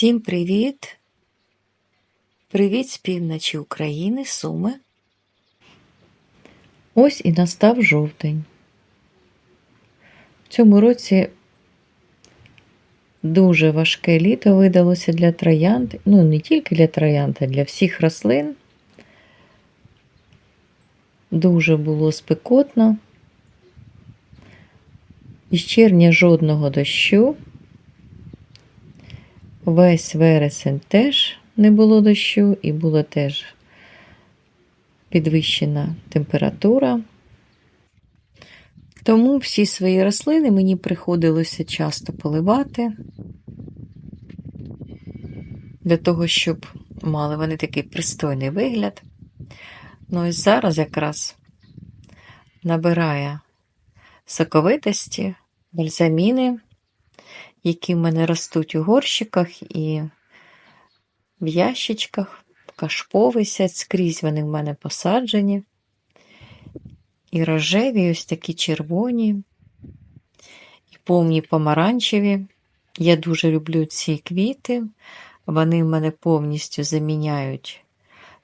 Всім привіт! Привіт з півночі України, Суми. Ось і настав жовтень. В цьому році дуже важке літо видалося для троянд. Ну, не тільки для троянд, а для всіх рослин. Дуже було спекотно. Із червня жодного дощу. Весь вересень теж не було дощу і була теж підвищена температура. Тому всі свої рослини мені приходилося часто поливати, для того, щоб мали вони такий пристойний вигляд. Ну і зараз якраз набирає соковитості, бальзаміни, які в мене ростуть у горщиках і в ящичках, кашпо висять, скрізь вони в мене посаджені. І рожеві, ось такі червоні, і повні помаранчеві. Я дуже люблю ці квіти. Вони в мене повністю заміняють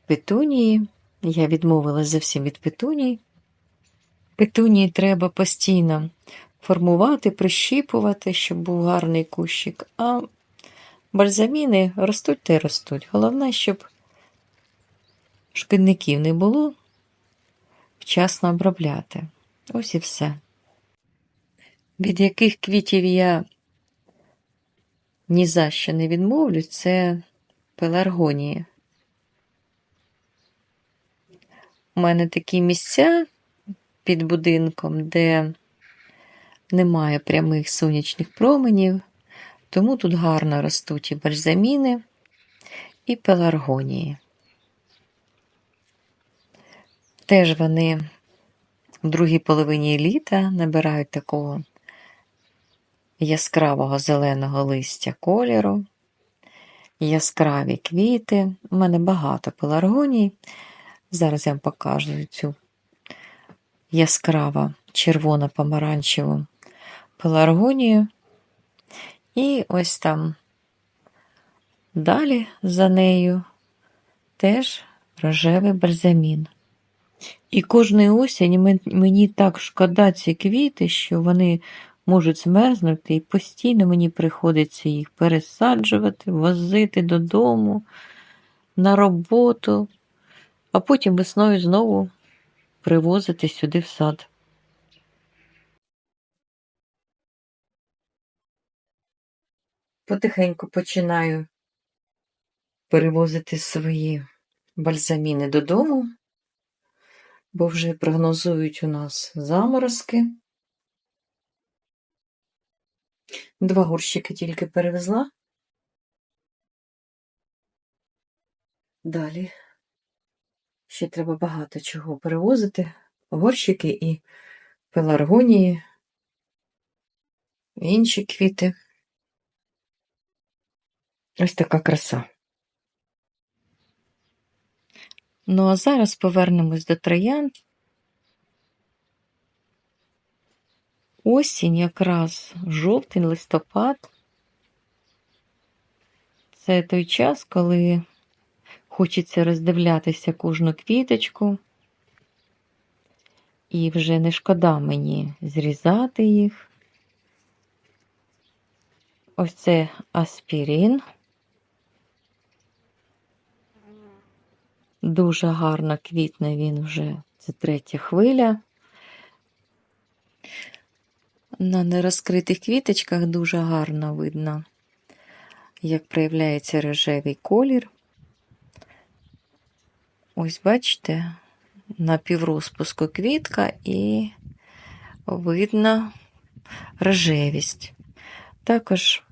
петунії. Я відмовилася зовсім від петуній. Петунії треба постійно формувати, прищіпувати, щоб був гарний кущик. А бальзаміни ростуть та й ростуть. Головне, щоб шкідників не було, вчасно обробляти. Ось і все. Від яких квітів я ні за що не відмовлюсь, це пеларгонії. У мене такі місця під будинком, де немає прямих сонячних променів, тому тут гарно ростуть і бальзаміни, і пеларгонії. Теж вони в другій половині літа набирають такого яскравого зеленого листя кольору, яскраві квіти. У мене багато пеларгоній. Зараз я вам покажу цю яскраво червоно помаранчеву пеларгонію. І ось там далі за нею теж рожевий бальзамін. І кожної осінь мені так шкода ці квіти, що вони можуть змерзнути, і постійно мені приходиться їх пересаджувати, возити додому, на роботу, а потім весною знову привозити сюди в сад. Потихеньку починаю перевозити свої бальзаміни додому, бо вже прогнозують у нас заморозки. Два горщики тільки перевезла. Далі ще треба багато чого перевозити. Горщики і пеларгонії, інші квіти. Ось така краса. Ну, а зараз повернемось до троянд. Осінь якраз жовтень, листопад. Це той час, коли хочеться роздивлятися кожну квіточку. І вже не шкода мені зрізати їх. Ось це аспірин. Дуже гарно квітне він вже, це третя хвиля. На нерозкритих квіточках дуже гарно видно, як проявляється рожевий колір. Ось, бачите, на піврозпуску квітка і видно рожевість. Також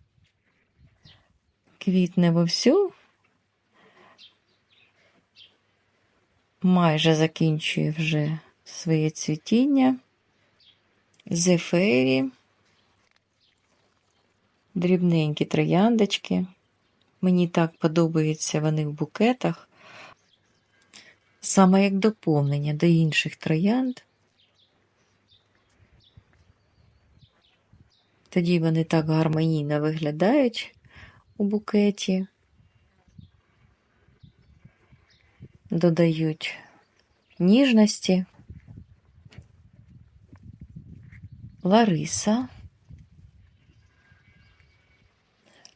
квітне вовсю, майже закінчує вже своє цвітіння. Зефері, дрібненькі трояндочки. Мені так подобаються вони в букетах, саме як доповнення до інших троянд. Тоді вони так гармонійно виглядають у букеті. Додають ніжності. Лариса.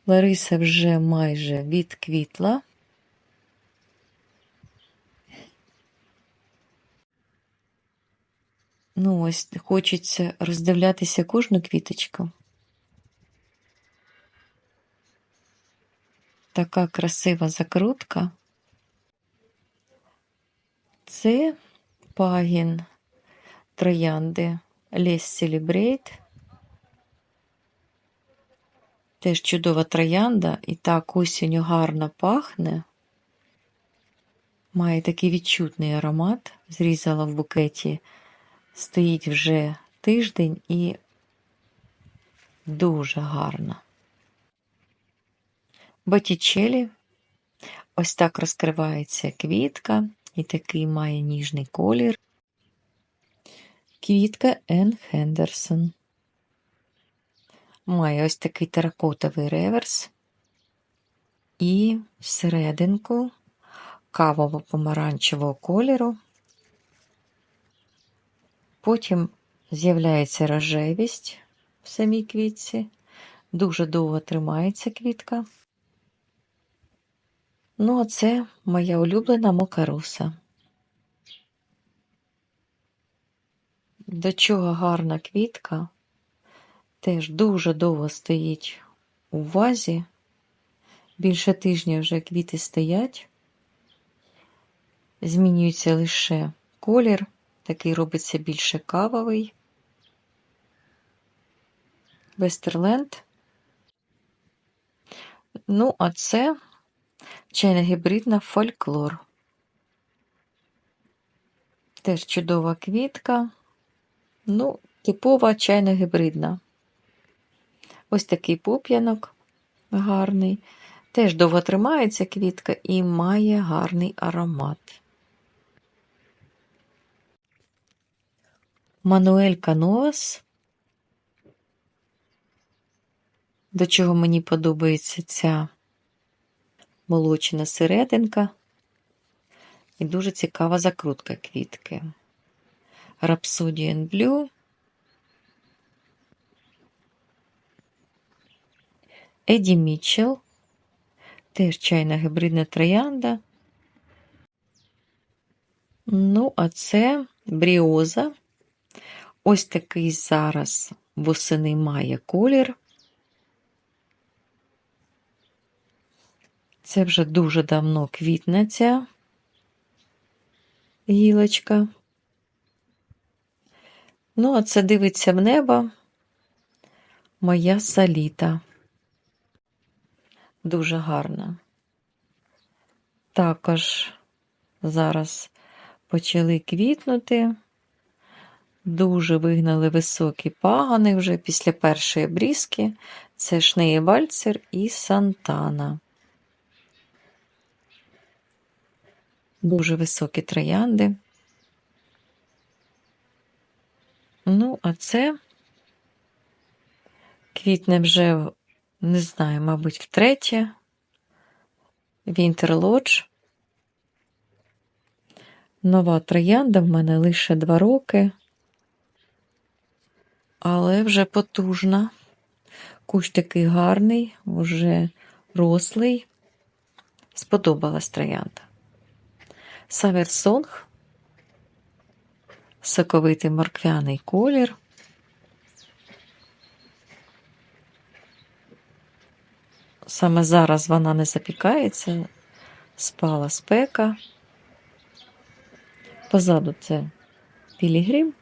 Лариса вже майже відквітла. Ну, ось хочеться роздивлятися кожну квіточку. Така красива закрутка. Це пагін троянди Les Celebrate. Теж чудова троянда, і так осінню гарно пахне. Має такий відчутний аромат. Зрізала в букеті, стоїть вже тиждень і дуже гарно. Боттічелі. Ось так розкривається квітка, і такий має ніжний колір. Квітка Ен Хендерсон. Має ось такий теракотовий реверс і всерединку кавово-помаранчевого кольору. Потім з'являється рожевість в самій квітці. Дуже довго тримається квітка. Ну, а це моя улюблена мокаруса. До чого гарна квітка, теж дуже довго стоїть у вазі. Більше тижня вже квіти стоять. Змінюється лише колір, такий робиться більше кавовий. Вестерленд. Ну, а це чайна гібридна фольклор. Теж чудова квітка. Ну, типова чайна гібридна. Ось такий пуп'янок гарний. Теж довго тримається квітка і має гарний аромат. Мануель Каноас. До чого мені подобається ця молочна серединка і дуже цікава закрутка квітки. Rhapsodian Blue. Еді Мітчелл. Теж чайна гібридна троянда. Ну, а це бріоза. Ось такий зараз восени має колір. Це вже дуже давно квітне ця гілочка. Ну, а це дивиться в небо моя саліта. Дуже гарна. Також зараз почали квітнути, дуже вигнали високі пагани вже після першої брізки. Це Шнеє Вальцер і Сантана. Дуже високі троянди. Ну, а це квітне вже, не знаю, мабуть, втретє. Winter Lodge. Нова троянда в мене лише два роки, але вже потужна. Кущ такий гарний, вже рослий. Сподобалась троянда. Саверсонг соковитий морквяний колір. Саме зараз вона не запікається, спала спека. Позаду це Пілігрім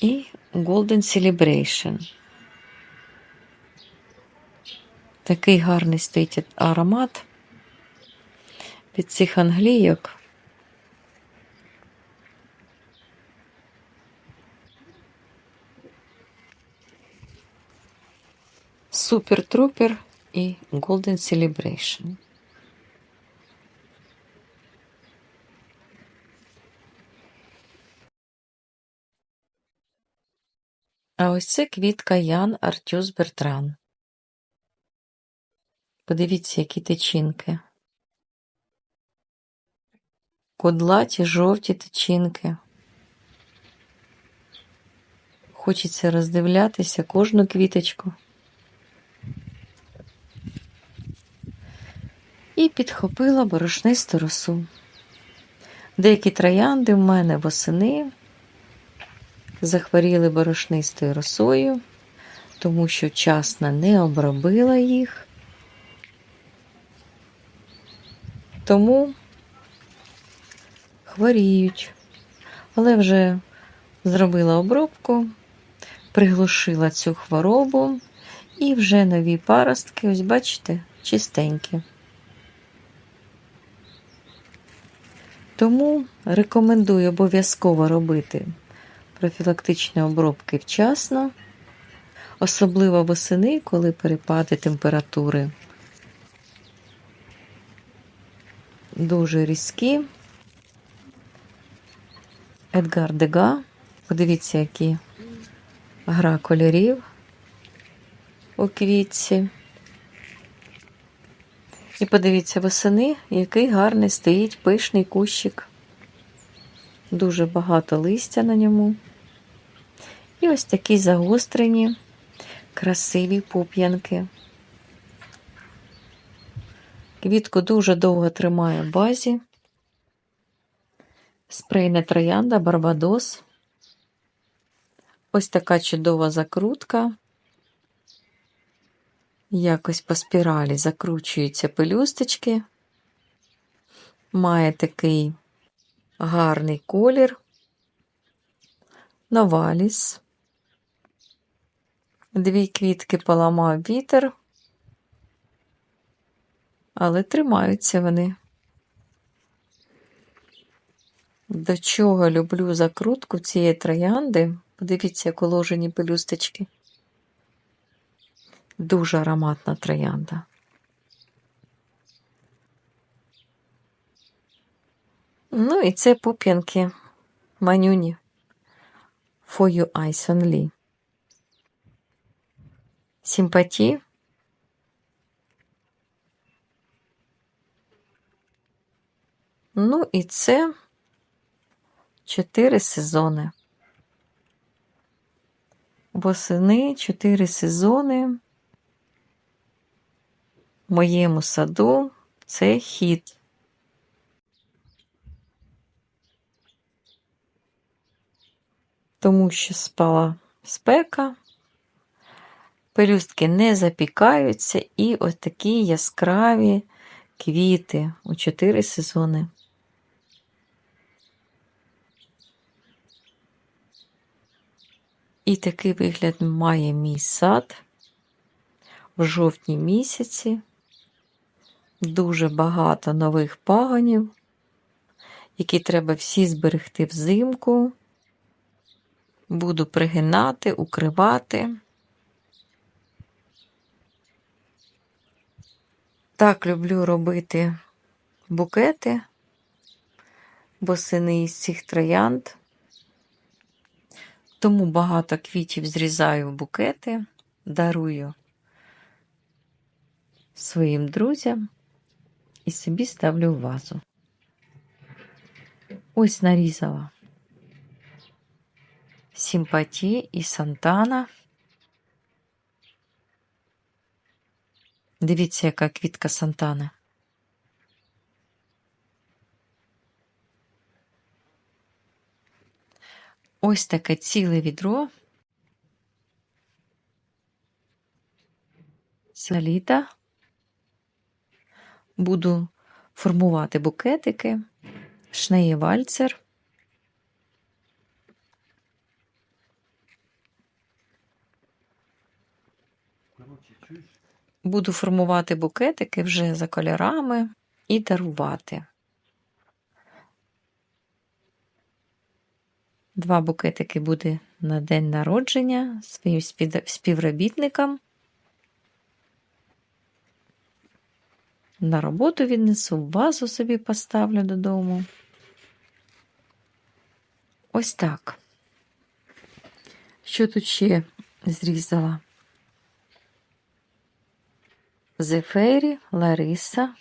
і Golden Celebration. Такий гарний стоїть аромат від цих англійок. Супер Трупер і Golden Celebration. А ось це квітка Ян Артюс Бертран. Подивіться, які тичинки. Кудлаті жовті тичинки. Хочеться роздивлятися кожну квіточку. І підхопила борошнисту росу. Деякі троянди в мене восени захворіли борошнистою росою, тому що вчасно не обробила їх. Тому хворіють. Але вже зробила обробку, приглушила цю хворобу, і вже нові паростки, ось бачите, чистенькі. Тому рекомендую обов'язково робити профілактичні обробки вчасно, особливо восени, коли перепади температури дуже різкі. Едгар Дега. Подивіться, які гра кольорів у квітці. І подивіться восени, який гарний стоїть пишний кущик. Дуже багато листя на ньому. І ось такі загострені, красиві пуп'янки. Квітку дуже довго тримає в базі. Спрейна троянда, барбадос. Ось така чудова закрутка. Якось по спіралі закручуються пелюсточки. Має такий гарний колір. Новаліс. Дві квітки поламав вітер, але тримаються вони. До чого люблю закрутку цієї троянди. Подивіться, як уложені пелюсточки. Дуже ароматна троянда. Ну і це пуп'янки манюні. For your eyes only. Симпатії. Ну і це чотири сезони. Восени чотири сезони. В моєму саду це хід. Тому що спала спека, пелюстки не запікаються, і ось такі яскраві квіти у чотири сезони. І такий вигляд має мій сад в жовтні місяці. Дуже багато нових пагонів, які треба всі зберегти взимку. Буду пригинати, укривати. Так люблю робити букети, босини із цих троянд. Тому багато квітів зрізаю в букети, дарую своїм друзям і собі ставлю в вазу. Ось нарізала симпатії і Сантана. Дивіться, яка квітка Сантана. Ось таке ціле відро. Саліта. Буду формувати букетики, шнеє вальцер. Буду формувати букетики вже за кольорами і дарувати. Два букетики буде на день народження своїм співробітникам. На роботу віднесу, вазу собі поставлю додому. Ось так. Що тут ще зрізала? Зефері, Лариса,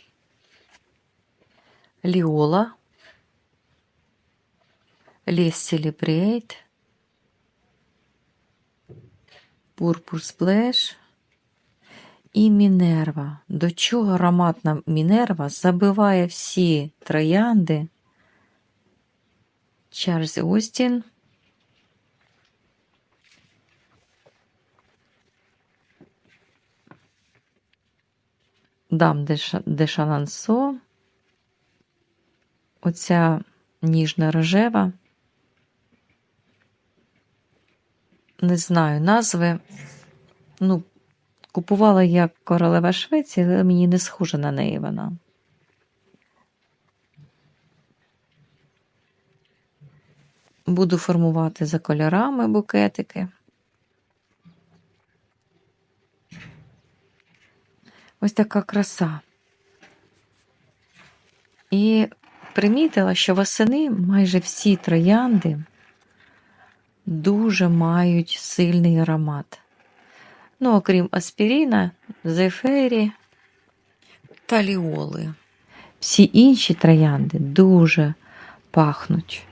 Ліола, Ліс Селібрейт, Пурпур Сплеш і Мінерва. До чого ароматна Мінерва забиває всі троянди. Чарльз Остін. Дам де Шалансо. Оця ніжна рожева. Не знаю назви. Ну, купувала як королева Швеції, але мені не схожа на неї вона. Буду формувати за кольорами букетики. Ось така краса. І примітила, що восени майже всі троянди дуже мають сильний аромат. Ну, окрім аспіріна, зефері та ліоли. Всі інші троянди дуже пахнуть.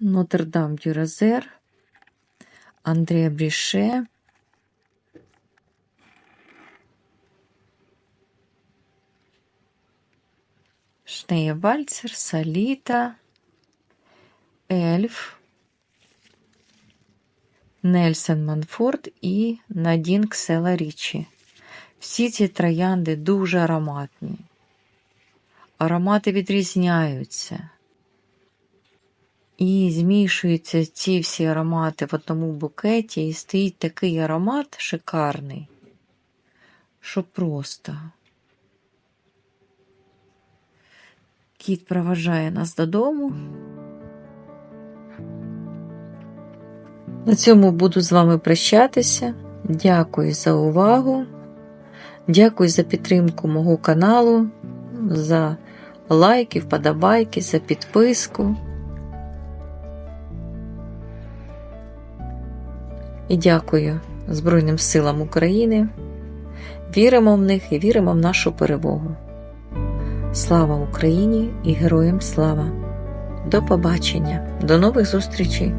Нотр-Дам дю Розер, Андреа Бріше. Шнея Вальцер, Саліта, Ельф, Нельсон Манфорд і Надін Ксела Річі. Всі ці троянди дуже ароматні. Аромати відрізняються. І змішуються ці всі аромати в одному букеті, і стоїть такий аромат шикарний, що просто. Кіт проважає нас додому. На цьому буду з вами прощатися. Дякую за увагу. Дякую за підтримку мого каналу, за лайки, вподобайки, за підписку. І дякую Збройним силам України. Віримо в них і віримо в нашу перемогу. Слава Україні і героям слава! До побачення, до нових зустрічей!